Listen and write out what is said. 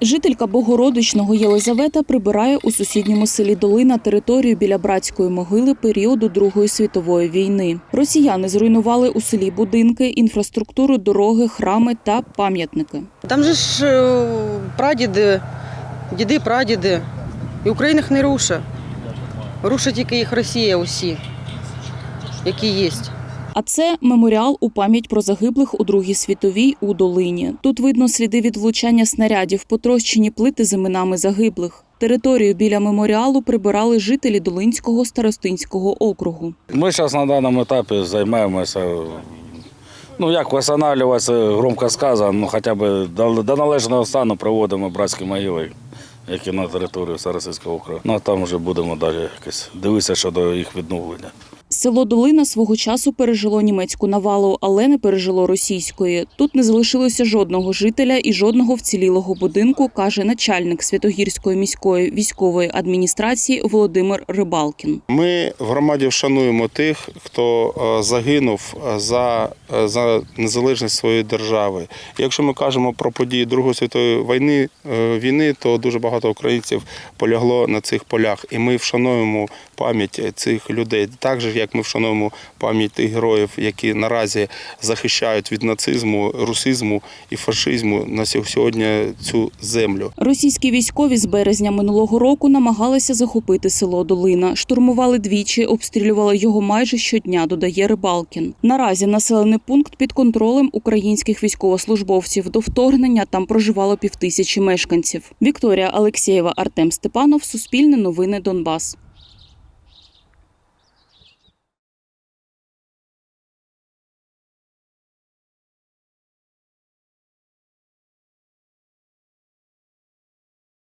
Жителька Богородичного Єлизавета прибирає у сусідньому селі Долина територію біля братської могили періоду Другої світової війни. Росіяни зруйнували у селі будинки, інфраструктуру, дороги, храми та пам'ятники. Там же ж е, прадіди, діди, прадіди. І Україна їх не рушить. Рушить тільки їх Росія усі, які є. А це меморіал у пам'ять про загиблих у Другій світовій у долині. Тут видно сліди від влучання снарядів, потрощені плити з іменами загиблих. Територію біля меморіалу прибирали жителі Долинського старостинського округу. Ми зараз на даному етапі займаємося. Ну, як восстанавливатися, громко сказано, ну хоча б до, належного стану проводимо братські могили, які на території Старосильського округу. Ну а там вже будемо далі якось дивитися щодо їх відновлення. Село Долина свого часу пережило німецьку навалу, але не пережило російської. Тут не залишилося жодного жителя і жодного вцілілого будинку, каже начальник Святогірської міської військової адміністрації Володимир Рибалкін. Ми в громаді вшануємо тих, хто е, загинув е, за, е, за незалежність своєї держави. Якщо ми кажемо про події Другої світової війни, війни, то дуже багато українців полягло на цих полях, і ми вшануємо пам'ять цих людей, так же як ми вшануємо пам'ять тих героїв, які наразі захищають від нацизму, русизму і фашизму на сьогодні цю землю. Російські військові з березня минулого року намагалися захопити село Долина. Штурмували двічі, обстрілювали його майже щодня, додає Рибалкін. Наразі населений пункт під контролем українських військовослужбовців. До вторгнення там проживало півтисячі мешканців. Вікторія Алексєєва, Артем Степанов, Суспільне новини Донбас.